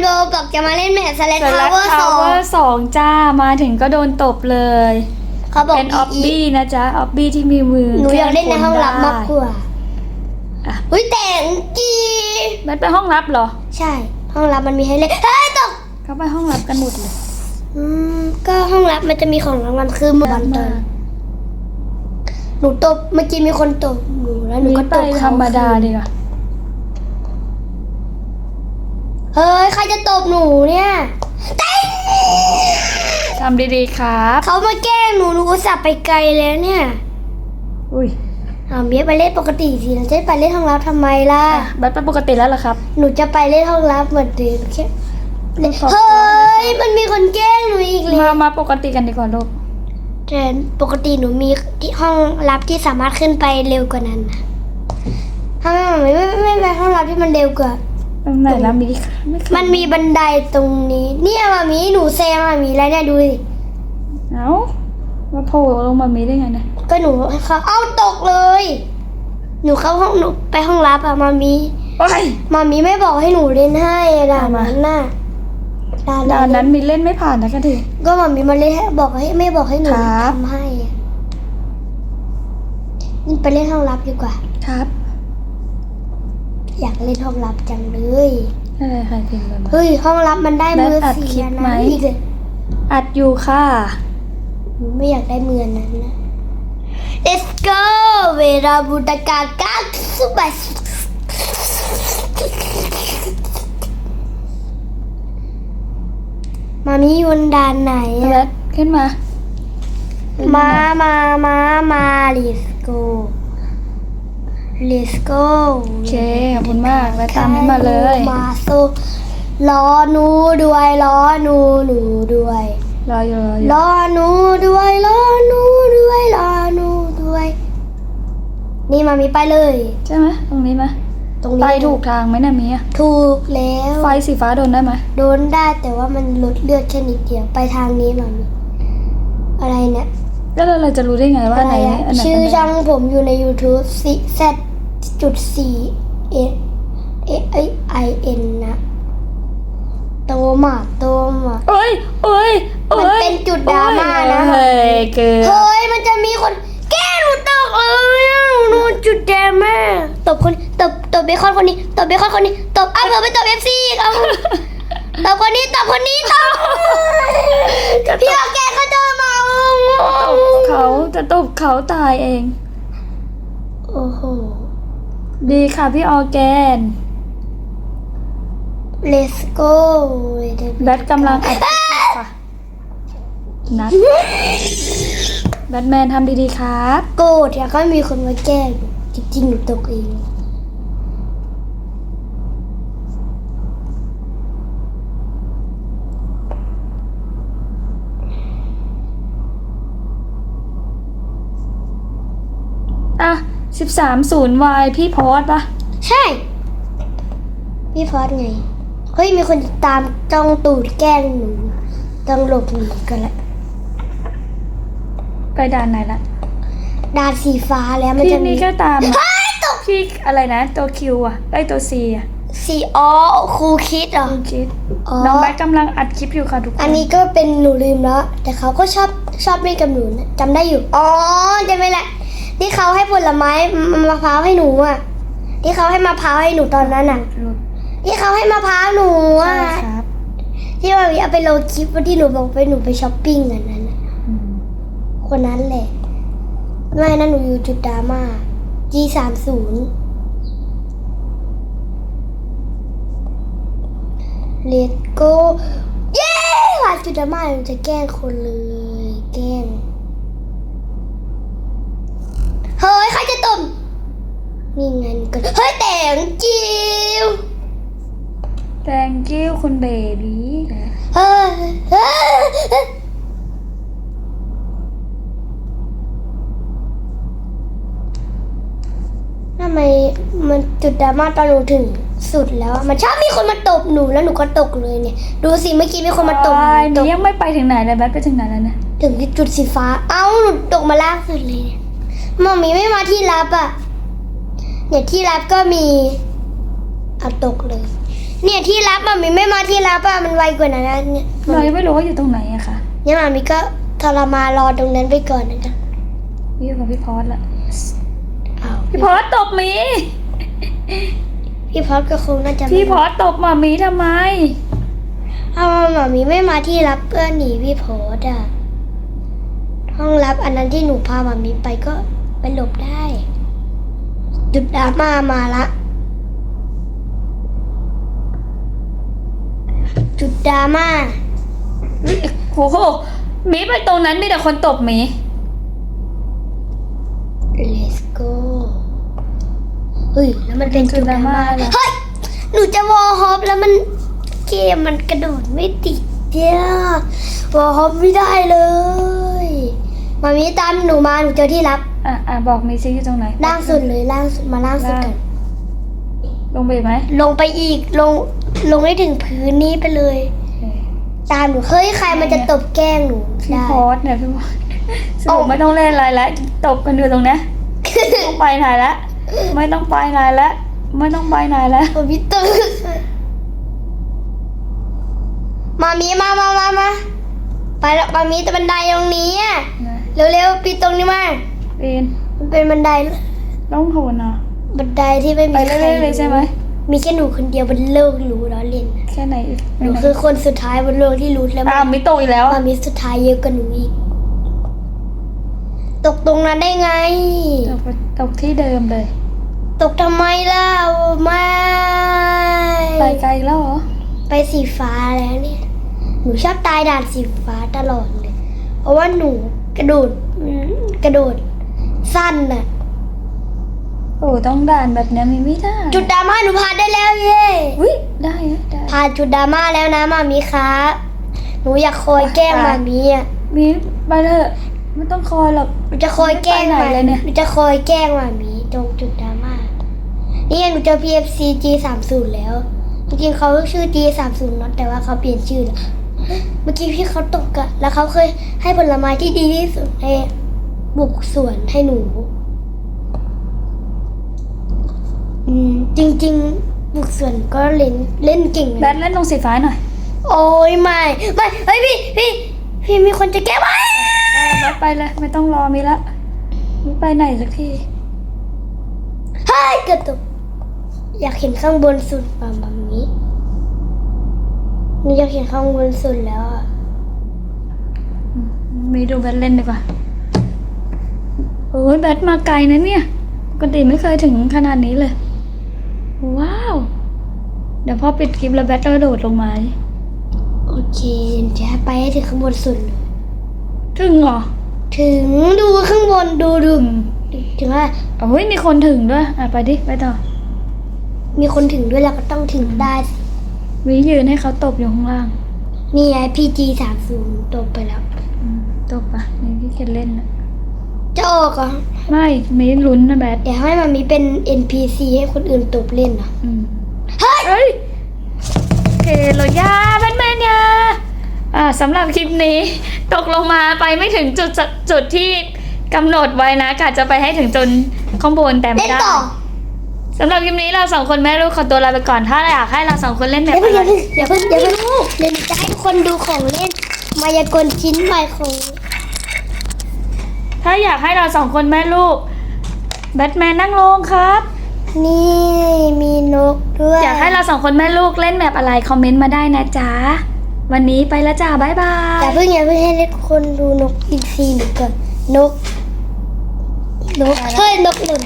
โรบอกจะมาเล่นแมทสแลนแต่ทาละวเวอร์ทาสอวเวองร์สองจ้ามาถึงก็โดนตบเลยเขาบอกเป็นออบอีบี้นะจ๊ะออบบี้ที่มีมือหนูอยากเล่นในห้องลับมากกว่าอะอุ้ยแต่งจีแบทไปห้องลับเหรอ ใช่ ห้องลับมันมีให้เล่นเฮ้ยตกเขาไปห้องลับกันหมดเลยอืมก็ห้องลับมันจะมีของรางวัลคือหมอนตอนหนูตบเมื่อกี้มีคนตบหนูแล้วหนูนี่ก็ไปตบธเขารรมดาดีกว่า เฮ้ย ใครจะตบหนูเนี่ยเต้นทำดีๆครับ เขามาแกล้งหนูหนูอุตส่าห์ไปไกลแล้วเนี่ย อุ้ยอ่าเมียไปเล่นปกติสิเราจะไปเล่นห้องลับทำไมล่ะอะแบทไปปกติแล้วเหรอครับ หนูจะไปเล่นห้องลับเหมือนเดิมแค่ขอบคุณเฮ้ย มันมีคนแกล้งหนูอีกเลยมามาปกติกันดีกว่าลูกแต่ปกติหนูมีที่ห้องลับที่สามารถขึ้นไปเร็วกว่านั้นนะทำไมมันไม่ไม่ไม่ไปห้องลับที่มันเร็วกว่า ตรงไหนแล้วมีไม่เคยมันมีบันไดตรงนี้ เนี่ยมามีหนูแซงมามีแล้วเนี่ยดูสิเอ้ามาโผล่ลงมามีได้ไงเนี่ยก็หนูเขาเอ้าตกเลย หนูเข้าห้องหนูไปห้องลับอะมามีโอ้ย มามีไม่บอกให้หนูเล่นให้อะด่านเอามานั้นน่ะด่านด่านนั้นั้นนมีเล่นไม่ผ่านนะกันที ก็มามีมาเล่นให้บอกให้ไม่บอกให้หนูครับ ทำให้อะนี่ไปเล่นห้องลับดีกว่า ครับ อยากเล่นห้องลับจังเลยอะไรใครพิมพ์มาเฮ้ยห้องลับมันได้มือแล้วอัดสีคลิปอันไหมนั้นอีกเลยอัดอยู่ค่ะหนูไม่อยากได้มืออันนั้นนะ Let's go เวลาบุตกากักสุบัสมามีอยุนดานไหนแบอะทขึ้นมา มา มา มา มา Let's go Let's go โอเคขอบคุณมากแล้วตามให้มาเลย มาโซรอหนูด้วยรอหนูหนูด้วยรออยู่รออยู่รอหนูด้วยรอหนูด้วยรอหนูด้วย นี่มามีไปเลย ใช่ไหมตรงนี้ไหมตรงไปนี้ถูกทางไหมนะเมียถูกแล้วไฟสีฟ้าโดนได้ไหมโดนได้แต่ว่ามันลดเลือดแค่นิดเดียวไปทางนี้มามีอะไรเนี่ยแล้วเราจะรู้ได้ไงว่าอะอันไรไหนอะอันไหนชื่ออันไหนช่องผมอยู่ใน YouTube c z จุด c a a i n นะโตมาโตมาเอ้ยเอ้ยอ้ยมันเป็นจุดดราม่านะเฮ้ยเกินเฮ้ยมันจะมีคนแกล้งหนูตกเลยอะหนูจุดแดงแม่ตบคนตบตบเบคอนคนนี้ตบเบคอนคนนี้ตบอ้าวเผื่อไปตบเอฟซีอีกเอาตบคนนี้ตบคนนี้ตบพี่เอาแกล้งเขาจะมาตบเขาจะตบเขาตายเองโอ้โห ดีค่ะพี่ออร์แกน let's go แบทกำลังอัดคลิปอยู่ค่ะ นัดแบทแมนทำดีๆครับ โกรธอยากให้มีคนมาแกล้งจริงๆหนูตกเอง อะ สิบสามศูนย์วายพี่พอสปะใช่ พี่พอดไง เฮ้ย มีคนติดตามจ้องตูดแกล้งหนูต้องหลบหนีกันละไปด่านไหนละดานสีฟ้าแล้วมันพี่จะมีนี่ก็ตามมาเฮ้ยตกพี่อะไรนะ ตัวคิวอะไอยตัวซีอะสีอ๋อครูคิดเหรอ คุณคิดอ๋อ น้องแบทกำลังอัดคลิปอยู่ค่ะทุกคนอันนี้ก็เป็นหนูลืมแล้ว แต่เขาก็ชอบชอบเล่นกับหนูนะจำได้อยู่ อ๋อจำไม่ละ ที่เขาให้ผลไม้มมะพร้าวให้หนูอะ ที่เขาให้มะพร้าวให้หนูตอนนั้นอะหลุดที่เขาให้มะพร้าวหนูอะใช่ครับที่ว่าเอาไปลงคลิปว่าที่หนูบอกไปหนูไปช้อปปิ้งอันนั้นน่ะอืมคนนั้นแหละไม่นั่นหนูอยู่จุดดราม่า G สามศูนย์ Let's go เย้ว่าจุดดราม่าหนูจะแกล้งคนเลย แกล้ง เฮ้ย ใครจะต้ม นี่ไงนก็เฮ้ยแต่งจิว thank you คุณเบบี้เฮ้ยเฮ้ยทำไมมันจุดดราม่าตอนหนูถึงสุดแล้วอะมันชอบมีคนมาตบหนูแล้วหนูก็ตกเลยเนี่ย ดูสิเมื่อกี้มีคนมาตบหโอ้ยหนูนูตกยังไม่ไปถึงไหนเลยแบทไปถึงไหนแล้วเนี่ยถึงที่จุดสีฟ้า เอ้าหนูตกมาล่างสุดเลยเนี่ยหมอมีไม่มาที่รับอะ เนี่ยที่รับก็มีเอาตกเลย เนี่ยที่รับมันมีไม่มาที่รับอะมันไวกว่านั้นนะเนี่ยเรายังไม่รู้ว่าอยู่ตรงไหนอะค่ะเนี่ยมันมีก็ทรมานรอตรงนั้นไปก่อนนะจ๊ะอยู่กับพี่พอสละอ้าวพี่พอสตบหมี พี่พอดก็คงน่าจะพี่พอสตบหมาหมีทำไม เอาหมามีไม่มาที่รับเพื่อนหนีพี่พอดอะห้องรับอันนั้นที่หนูพาหมามีไปก็ไปหลบได้ จุดดราม่ามาละ จุดดราม่าโอ้โหหมีไปตรงนั้นมีแต่คนตบหมี let's go เฮ้ย แล้วมันเป็นจุดดราม่าเหรอเฮ้ย หนูจะวอลฮอปแล้วมันเกมมันกระโดดไม่ติดเดียวอลฮอปไม่ได้เลย มามีตามหนูมาหนูเจอที่รับ อะอะบอกหมีซิอยู่ตรงไหนล่างสุดเลยล่างสุดมาล่างสุดกันลงไปอีกไหมลงไปอีกลงลงให้ถึงพื้นนี้ไปเลยเออตามหนูเฮ้ยใครมันจะตบแกล้งหนูพี่ได้พอสเนี่ยพี่พอสสรุปไม่ต้องเล่นอะไรแล้วตบกันอยู่ตรงเนี้ยไม่ต้องไปไหนแล้วไม่ต้องไปไหนแล้วไม่ต้องไปไหนแล้วโอ้พี่ตึ๊กมามีมามามามาไปแล้วมามีแต่บันไดตรงนี้อะนะเร็วๆปีนตรงนี้มา ปีนมันเป็นบันไดต้องโหนอะ บันไดที่ไม่ไปมีใครเรื่อยๆเลยใช่ไหม มีแค่หนูคนเดียวบนโลกรู้แล้วเล่นแค่ไหนอีกหนูคือคนสุดท้ายบนโลกที่รู้แล้วอ้าวมีตกอีกแล้วมามีสุดท้ายเยอะกว่าหนูอีก ตกตรงนั้นได้ไง ตกไปตกที่เดิมเลย ตกทำไมล่ะไม่ไปไกลแล้วเหรอ ไปสีฟ้าแล้วเนี่ย หนูชอบตายด่านสีฟ้าตลอดเลย เพราะว่าหนูกระโดดอืมกระโดด สั้นน่ะโอ้ต้องด่านแบบเนี้ยมีไม่ได้จุดดราม่าหนูผ่านได้แล้วเย้อุ้ยได้อะได้ผ่านจุดดราม่าแล้วนะมามีคะหนูอยากคอยแกล้งมามีอะมีไปเถอะไม่ต้องคอยหรอกหนูจะคอยแกล้งไม่ไปไหนเลยเนี่ยหนูจะคอยแกล้งมามีตรงจุดดราม่านี่ไงหนูเจอ PFC G30 แล้วจริงๆเขาชื่อ G30 เนอะแต่ว่าเขาเปลี่ยนชื่อแล้วเมื่อกี้พี่เขาตกอะแล้วเขาเคยให้ผลไม้ที่ดีที่สุดให้ บุกสวนให้หนู อืม จริง ๆ บุกสวนก็เล่นเล่นเก่งแบนะทเล่นตรงสีฟ้าหน่อยโอ้ยไม่ไม่เฮ้ยพี่พี่พี่มีคนจะแก้ไหมแบทไปเลยไม่ต้องรอมีละไม่ไปไหนสักทีเฮ้ยกระตุกอยากเห็นข้างบนสุดแบบแบบนี้หนูอยากเห็นข้างบนสุดแล้วอะ มีดูแบทเล่นดีกว่า โอ้ยแบทมาไกลนะเนี่ย ปกติไม่เคยถึงขนาดนี้เลย ว้าว เดี๋ยวพอปิดคลิปแล้วแบทก็โดดลงมา โอเคจะไปให้ถึงข้างบนสุดเลยถึงเหรอ ถึงดูข้างบนดูดูอืมถึงว่าโอ้ยมีคนถึงด้วย อะไปดิ ไปต่อ มีคนถึงด้วยเราก็ต้องถึงได้สิวิยืนให้เขาตบอยู่ข้างล่าง นี่ไงพีจีสามศูนย์ตกไปแล้วอืมตบปะนี่ที่เคนเล่นนะ จะออกเหรอะ ไม่มีลุ้นนะแบทเดี๋ยวให้มันมีเป็น NPC ให้คนอื่นตบเล่นนะอืมเฮ้ยเฮ้ยเฮโลยาแบทแมนยาอ่าสำหรับคลิปนี้ ตกลงมาไปไม่ถึงจุดจุดที่กำหนดไว้นะกะจะไปให้ถึงจนข้างบนแต่ไม่เล่นได้ต่อสำหรับคลิปนี้เราสองคนแม่ลูกขอตัวลาไปก่อนถ้าอยากให้เราสองคนเล่นแบอย่าบเพิ่งอะอไรย่าเพิ่งอย่าเพิ่งอย่าเพิ่งเดี๋ยวหนูจะให้ทุกคนดูของเล่น มายากลชิ้นใหม่ของ ถ้าอยากให้เราสองคนแม่ลูก แบทแมนนั่งลงครับ นี่มีนกด้วยอยากให้เราสองคนแม่ลูกเล่นแบบอะไรคอมเมนต์มาได้นะจ๊ะ วันนี้ไปแล้วจ้าบ๊ายบาอย่ายเพิ่งอย่าเพิ่งให้ทุกคนดูนกอีกซีหนึ่งก่อนนกนกเฮ้ยนกหล่น